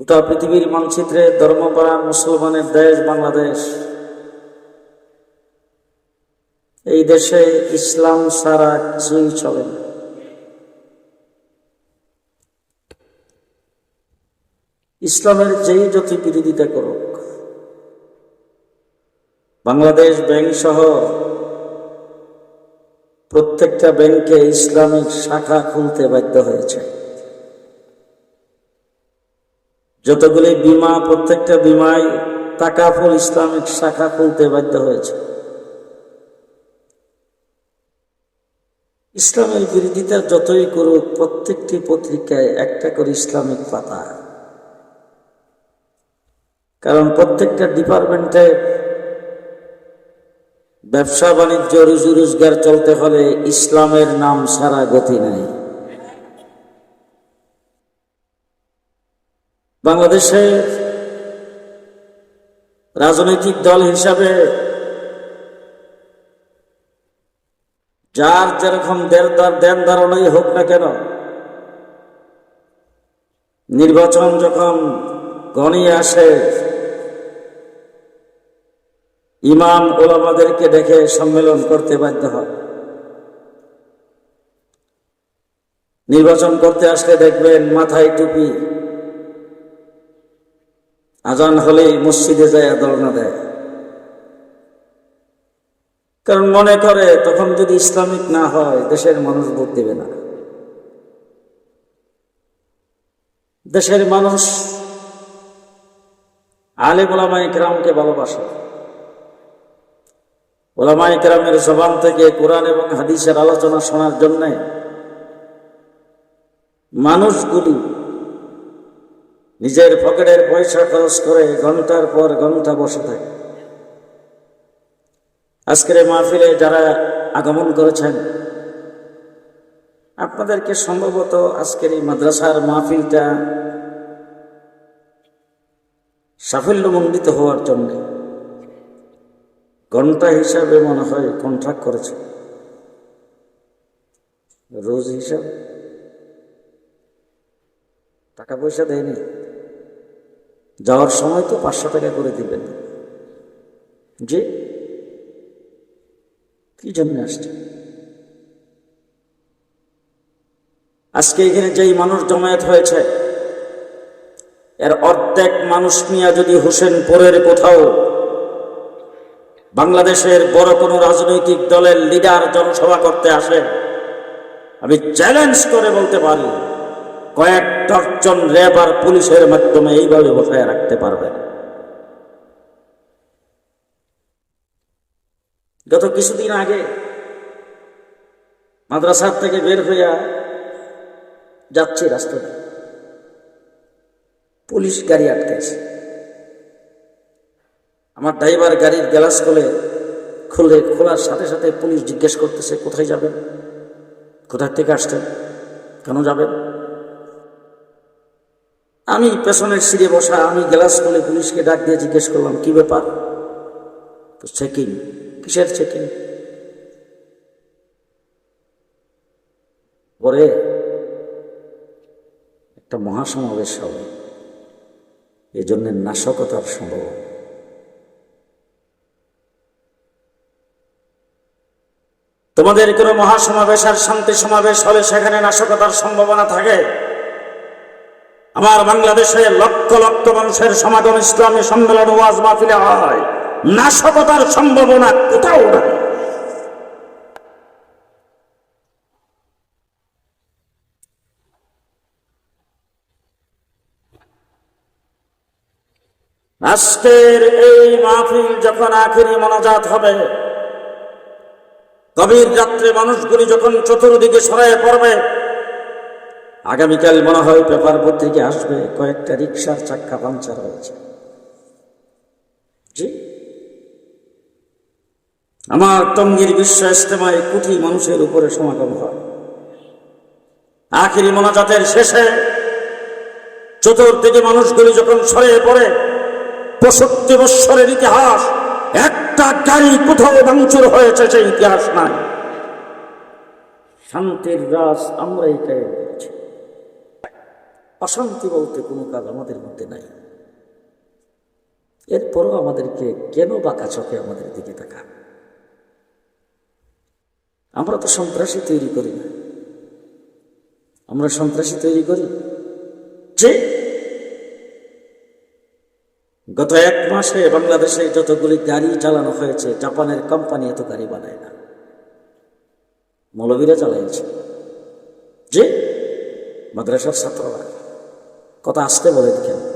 গোটা পৃথিবীর মানচিত্রে ধর্মপরায়ণ মুসলমানের দেশ বাংলাদেশ। এই দেশে ইসলাম সারা কিছুই চলে না। ইসলামের যেই যত বিরোধিতা করুক, বাংলাদেশ ব্যাংক সহ প্রত্যেকটা ব্যাংকে ইসলামিক শাখা খুলতে বাধ্য হয়েছে। যতগুলি বিমা, প্রত্যেকটা বিমায় তাকাফুল ইসলামিক শাখা খুলতে বাধ্য হয়েছে। ইসলামের বিরোধিতা যতই করুক, প্রত্যেকটি পত্রিকায় একটা করে ইসলামিক পাতা। কারণ প্রত্যেকটা ডিপার্টমেন্টে ব্যবসা বাণিজ্য রুজি রোজগার চলতে হলে ইসলামের নাম সারা গতি নাই। বাংলাদেশে রাজনৈতিক দল হিসাবে যার যেরকম দেন ধারণাই হোক না কেন, নির্বাচন যখন গণিয়ে আসে, ইমাম ওলামাদেরকে দেখে সম্মেলন করতে বাধ্য হয়। নির্বাচন করতে আসলে দেখবেন মাথায় টুপি। আজান হলেই মসজিদে যায় দলনা দেয়। কারণ মনে করে, তখন যদি ইসলামিক না হয়, দেশের মানুষ ভোট দেবে না। দেশের মানুষ আলে ওলামাই কেরামকে ভালোবাসে। ওলামাই কেরামের জবান থেকে কোরআন এবং হাদিসের আলোচনা শোনার জন্যে মানুষগুলি নিজের পকেটের পয়সা খরচ করে ঘণ্টার পর ঘণ্টা বসে থাকে। আজকের মাহফিলে যারা আগমন করেছেন, আপনাদেরকে সম্ভবত আজকের এই মাদ্রাসার মাহফিলটা সাফল্যমণ্ডিত হওয়ার জন্য ঘণ্টা হিসাবে মনে হয় কন্ট্রাক্ট করেছে। রোজ হিসাব। টাকা পয়সা দেয়নি। যাওয়ার সময় তো পাঁচশো টাকা করে দিবেন। যে কি জন্য আসছে আজকে এখানে যেই মানুষ জমায়েত হয়েছে, এর অর্ধেক মানুষ নিয়ে যদি হোসেন হোসেনপুরের কোথাও বাংলাদেশের বড় কোনো রাজনৈতিক দলের লিডার জনসভা করতে আসে, আমি চ্যালেঞ্জ করে বলতে পারি। কয়েক দশজন র্যাব আর পুলিশের মাধ্যমে এইভাবে বসায় রাখতে পারবে গত কিছুদিন আগে মাদ্রাসার থেকে বের হইয়া যাচ্ছে রাস্তাতে পুলিশ গাড়ি আটকাইছে আমার ড্রাইভার গাড়ির গ্যালাস খুলে খুলে খোলার সাথে সাথে পুলিশ জিজ্ঞেস করতেছে, কোথায় যাবেন? কোথার থেকে আসছেন? কেন যাবেন? আমি পেছনের সিঁড়ে বসা, আমি গ্লাস খুলে পুলিশকে ডাক দিয়ে জিজ্ঞেস করলাম, কি ব্যাপার? তো চেকিং কিসের চেকিং পরে একটা মহাসমাবেশ হবে। এই জন্য নাশকতার সম্ভব তোমাদের কোনো মহাসমাবেশ আর শান্তি সমাবেশ হলে সেখানে নাশকতার সম্ভাবনা থাকে? আমার বাংলাদেশে লক্ষ লক্ষ মানুষের সমাগম ইসলামী সম্মেলন ওয়াজ মাহফিলে হয়। নাশকতার সম্ভাবনা কোথাও নাই। আজকের এই মাহফিল যখন আখেরি মনাজাত হবে, গভীর রাত্রে মানুষগুলি যখন চতুর্দিকে সরাই পড়বে আগামীকাল মনে হয় পেপার পত্রিকা আসবে, কয়েকটা রিক্সার চাক্কা পাঞ্চার হয়েছে। আমার টঙ্গির বিশ্ব ইস্তেমায় কোটি মানুষের উপরে সমাগম হয়। আখিরি মোনাজাতের শেষে চতুর্দিকে মানুষগুলি যখন সরে পড়ে, পঁয়ষট্টি বৎসরের ইতিহাস, একটা গাড়ি কোথাও ভাঙচুর হয়েছে সেই ইতিহাস নাই। শান্তির রাস আমরাই করেছি অশান্তি বলতে কোনো কাজ আমাদের মধ্যে নাই। এরপরও আমাদেরকে কেন বাঁকা চোখে আমাদের দিকে তাকান আমরা তো সন্ত্রাসী তৈরি করি না। আমরা সন্ত্রাসী তৈরি করি যে গত এক মাসে বাংলাদেশে যতগুলি গাড়ি চালানো হয়েছে, জাপানের কোম্পানি এত গাড়ি বানায় না। মৌলবীরা চালাইছে। যে মাদ্রাসার ছাত্ররা। কথা আসতে বলে কেন